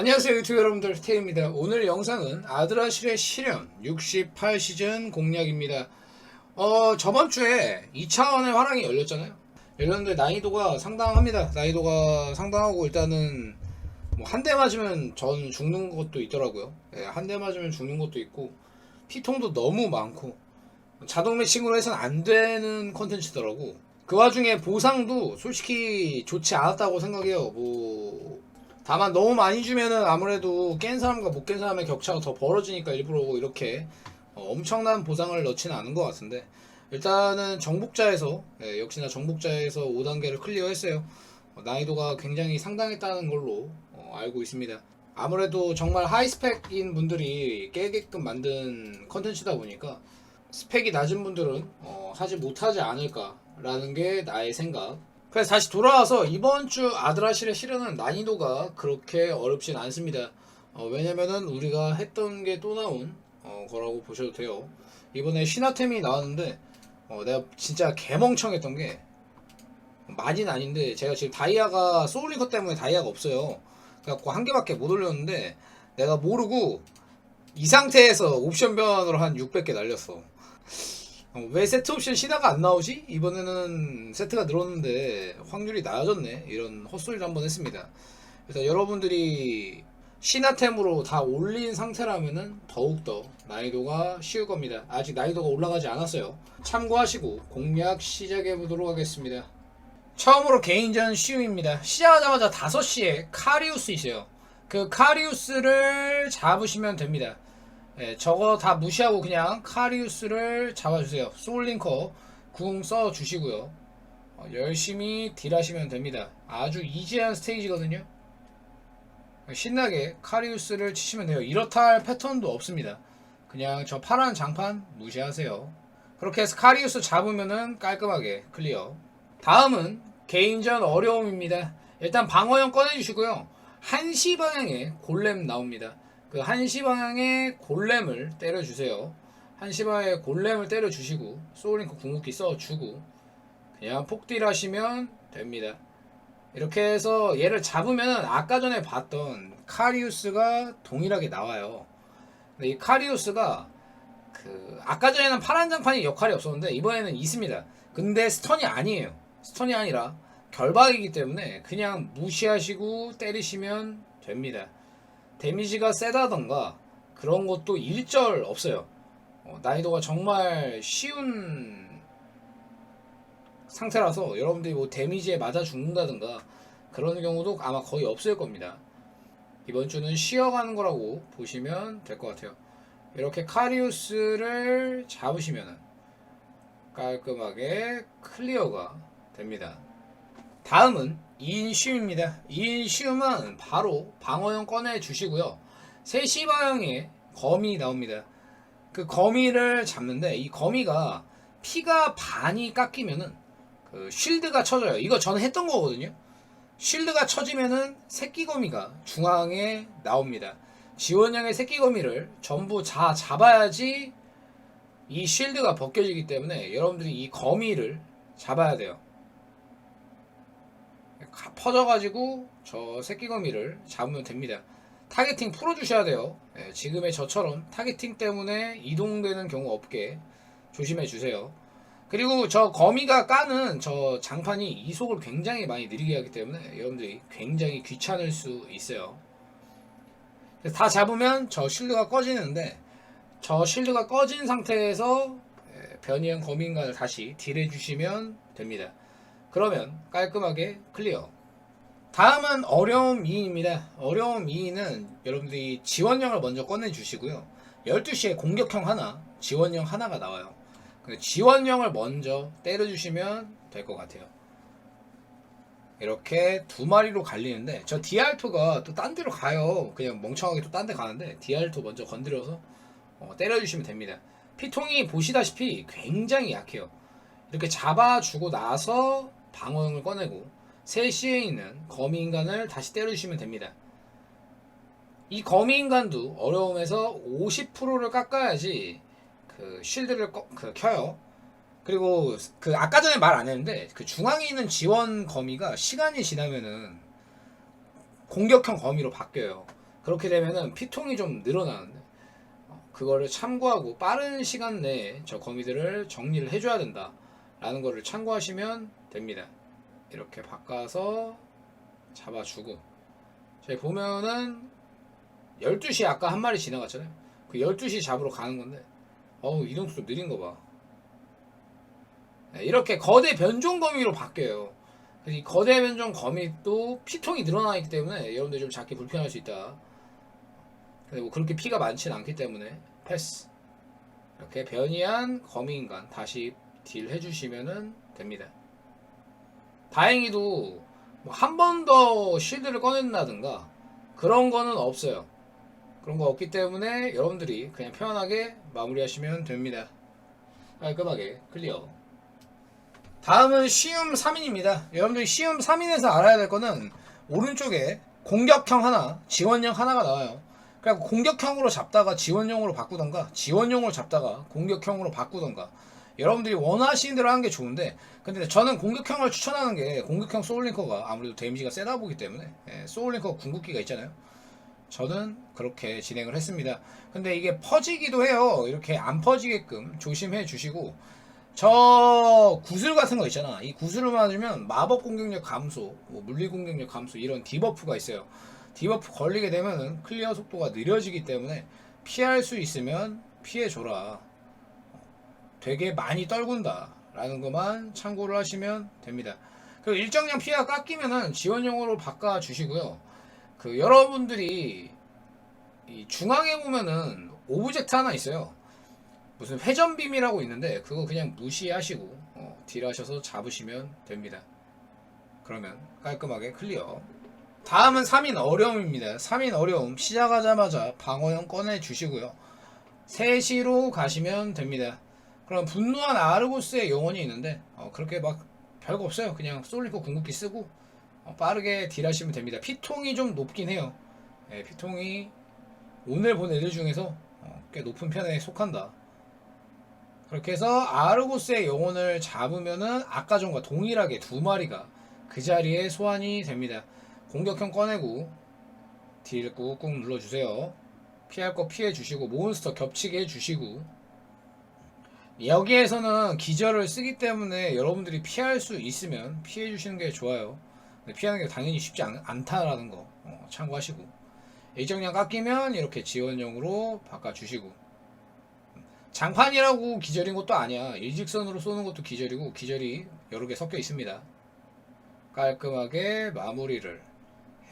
안녕하세요 유튜브 여러분들. 태입니다. 오늘 영상은 아드라실의 실현 68시즌 공략입니다. 어 저번주에 2차원의 화랑이 열렸잖아요. 열렸는데 난이도가 상당합니다. 난이도가 상당하고 일단은 뭐 한 대 맞으면 전 죽는 것도 있더라고요. 예, 한대 맞으면 죽는 것도 있고 피통도 너무 많고 자동 매칭으로 해서는 안 되는 컨텐츠더라고. 그 와중에 보상도 솔직히 좋지 않았다고 생각해요. 뭐 다만 너무 많이 주면은 아무래도 깬 사람과 못 깬 사람의 격차가 더 벌어지니까 일부러 이렇게 어, 엄청난 보상을 넣지는 않은 것 같은데. 일단은 정복자에서 예, 역시나 정복자에서 5단계를 클리어했어요. 어, 난이도가 굉장히 상당했다는 걸로 어, 알고 있습니다. 아무래도 정말 하이스펙인 분들이 깨게끔 만든 컨텐츠다 보니까 스펙이 낮은 분들은 어, 하지 못하지 않을까라는 게 나의 생각 그래서 다시 돌아와서 이번 주 아드라실의 실현은 난이도가 그렇게 어렵진 않습니다. 어, 왜냐면은 우리가 했던 게 또 나온 어, 거라고 보셔도 돼요. 이번에 신화템이 나왔는데 어, 내가 진짜 개멍청했던 게 많이는 아닌데 제가 지금 다이아가 소울링커 때문에 다이아가 없어요. 그래갖고 한 개밖에 못 올렸는데 내가 모르고 이 상태에서 옵션 변환으로 한 600개 날렸어. 어, 왜 세트 옵션 신화가 안 나오지? 이번에는 세트가 늘었는데 확률이 낮아졌네. 이런 헛소리를 한번 했습니다. 그래서 여러분들이 신화템으로 다 올린 상태라면은 더욱더 난이도가 쉬울 겁니다. 아직 난이도가 올라가지 않았어요. 참고하시고 공략 시작해 보도록 하겠습니다. 처음으로 개인전 쉬움입니다. 시작하자마자 5시에 카리우스 있어요. 그 카리우스를 잡으시면 됩니다. 예, 저거 다 무시하고 그냥 카리우스를 잡아주세요. 소울링커 궁 써주시고요. 어, 열심히 딜하시면 됩니다. 아주 이지한 스테이지거든요. 신나게 카리우스를 치시면 돼요. 이렇다 할 패턴도 없습니다. 그냥 저 파란 장판 무시하세요. 그렇게 해서 카리우스 잡으면은 깔끔하게 클리어. 다음은 개인전 어려움입니다. 일단 방어형 꺼내주시고요. 1시 방향에 골렘 나옵니다. 그 1시 방향에 골렘을 때려주세요. 1시 방향에 골렘을 때려주시고 소울링크 궁극기 써주고 그냥 폭딜 하시면 됩니다. 이렇게 해서 얘를 잡으면 아까 전에 봤던 카리우스가 동일하게 나와요. 근데 이 카리우스가 그 아까 전에는 파란 장판이 역할이 없었는데 이번에는 있습니다. 근데 스턴이 아니에요. 스턴이 아니라 결박이기 때문에 그냥 무시하시고 때리시면 됩니다. 데미지가 세다던가 그런 것도 일절 없어요. 어, 난이도가 정말 쉬운 상태라서 여러분들이 뭐 데미지에 맞아 죽는다든가 그런 경우도 아마 거의 없을 겁니다. 이번 주는 쉬어가는 거라고 보시면 될 것 같아요. 이렇게 카리우스를 잡으시면 깔끔하게 클리어가 됩니다. 다음은 2인 쉬움입니다. 2인 쉬움은 바로 방어형 꺼내 주시고요. 3시 방향에 거미 나옵니다. 그 거미를 잡는데 이 거미가 피가 반이 깎이면은 그 쉴드가 쳐져요. 이거 저는 했던 거거든요. 쉴드가 쳐지면은 새끼 거미가 중앙에 나옵니다. 지원형의 새끼 거미를 전부 다 잡아야지 이 쉴드가 벗겨지기 때문에 여러분들이 이 거미를 잡아야 돼요. 가- 퍼져가지고 저 새끼 거미를 잡으면 됩니다. 타겟팅 풀어주셔야 돼요. 예, 지금의 저처럼 타겟팅 때문에 이동되는 경우 없게 조심해 주세요. 그리고 저 거미가 까는 저 장판이 이속을 굉장히 많이 느리게 하기 때문에 여러분들이 굉장히 귀찮을 수 있어요. 다 잡으면 저 실드가 꺼지는데 저 실드가 꺼진 상태에서 예, 변이형 거미인간을 다시 딜해 주시면 됩니다. 그러면 깔끔하게 클리어. 다음은 어려움 2인입니다. 어려움 2인은 여러분들이 지원형을 먼저 꺼내 주시고요. 12시에 공격형 하나, 지원형 하나가 나와요. 지원형을 먼저 때려 주시면 될 것 같아요. 이렇게 두 마리로 갈리는데 저 디알토가 또 딴 데로 가요. 그냥 멍청하게 또 딴 데 가는데 디알토 먼저 건드려서 어, 때려주시면 됩니다. 피통이 보시다시피 굉장히 약해요. 이렇게 잡아주고 나서 방어형을 꺼내고 3시에 있는 거미인간을 다시 때려주시면 됩니다. 이 거미인간도 어려움에서 50%를 깎아야지 그 쉴드를 꺼- 그 켜요. 그리고 그 아까 전에 말 안 했는데 그 중앙에 있는 지원 거미가 시간이 지나면은 공격형 거미로 바뀌어요. 그렇게 되면은 피통이 좀 늘어나는데 어, 그거를 참고하고 빠른 시간 내에 저 거미들을 정리를 해줘야 된다라는 거를 참고하시면 됩니다. 이렇게 바꿔서 잡아주고 저희 보면은 12시 아까 한 마리 지나갔잖아요. 그 12시 잡으러 가는 건데 어우 이동 속도 느린 거 봐. 네, 이렇게 거대 변종 거미로 바뀌어요. 이 거대 변종 거미도 피통이 늘어나 있기 때문에 여러분들 좀 잡기 불편할 수 있다. 근데 뭐 그렇게 피가 많지는 않기 때문에 패스. 이렇게 변이한 거미인간 다시 딜 해주시면은 됩니다. 다행히도 뭐 한 번더 실드를 꺼낸다든가 그런 거는 없어요. 그런 거 없기 때문에 여러분들이 그냥 편안하게 마무리하시면 됩니다. 깔끔하게 클리어. 다음은 시움 3인입니다. 여러분들이 시움 3인에서 알아야 될 거는 오른쪽에 공격형 하나, 지원형 하나가 나와요. 그래서 공격형으로 잡다가 지원형으로 바꾸던가, 지원형으로 잡다가 공격형으로 바꾸던가. 여러분들이 원하시는 대로 하는 게 좋은데, 근데 저는 공격형을 추천하는 게 공격형 소울링커가 아무래도 데미지가 세다 보기 때문에 예, 소울링커 궁극기가 있잖아요. 저는 그렇게 진행을 했습니다. 근데 이게 퍼지기도 해요. 이렇게 안 퍼지게끔 조심해 주시고 저 구슬 같은 거 있잖아. 이 구슬을 맞으면 마법 공격력 감소, 뭐 물리 공격력 감소 이런 디버프가 있어요. 디버프 걸리게 되면은 클리어 속도가 느려지기 때문에 피할 수 있으면 피해 줘라. 되게 많이 떨군다. 라는 것만 참고를 하시면 됩니다. 그리고 일정량 피해가 깎이면은 지원용으로 바꿔 주시고요. 그 여러분들이 이 중앙에 보면은 오브젝트 하나 있어요. 무슨 회전빔이라고 있는데 그거 그냥 무시하시고 어, 딜하셔서 잡으시면 됩니다. 그러면 깔끔하게 클리어. 다음은 3인 어려움입니다. 3인 어려움 시작하자마자 방어형 꺼내 주시고요. 3시로 가시면 됩니다. 그럼 분노한 아르고스의 영혼이 있는데 어, 그렇게 막 별거 없어요. 그냥 솔리코 궁극기 쓰고 어, 빠르게 딜하시면 됩니다. 피통이 좀 높긴 해요. 예, 피통이 오늘 본 애들 중에서 어, 꽤 높은 편에 속한다. 그렇게 해서 아르고스의 영혼을 잡으면은 아까 전과 동일하게 두 마리가 그 자리에 소환이 됩니다. 공격형 꺼내고 딜 꾹꾹 눌러주세요. 피할 거 피해 주시고 몬스터 겹치게 해주시고 여기에서는 기절을 쓰기 때문에 여러분들이 피할 수 있으면 피해 주시는 게 좋아요. 피하는 게 당연히 쉽지 않, 않다라는 거 어, 참고하시고 일정량 깎이면 이렇게 지원용으로 바꿔주시고 장판이라고 기절인 것도 아니야. 일직선으로 쏘는 것도 기절이고 기절이 여러 개 섞여 있습니다. 깔끔하게 마무리를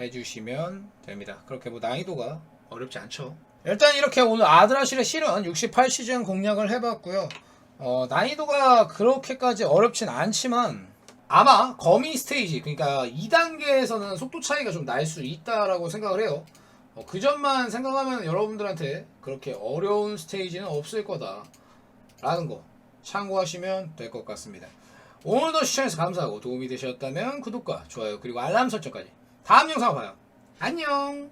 해주시면 됩니다. 그렇게 뭐 난이도가 어렵지 않죠. 일단 이렇게 오늘 아드라실의 실은 68시즌 공략을 해봤고요. 어, 난이도가 그렇게까지 어렵진 않지만 아마 거미 스테이지 그러니까 2단계에서는 속도 차이가 좀 날 수 있다라고 생각을 해요. 어, 그 점만 생각하면 여러분들한테 그렇게 어려운 스테이지는 없을 거다 라는 거 참고하시면 될 것 같습니다. 오늘도 시청해서 감사하고 도움이 되셨다면 구독과 좋아요 그리고 알람 설정까지 다음 영상 봐요. 안녕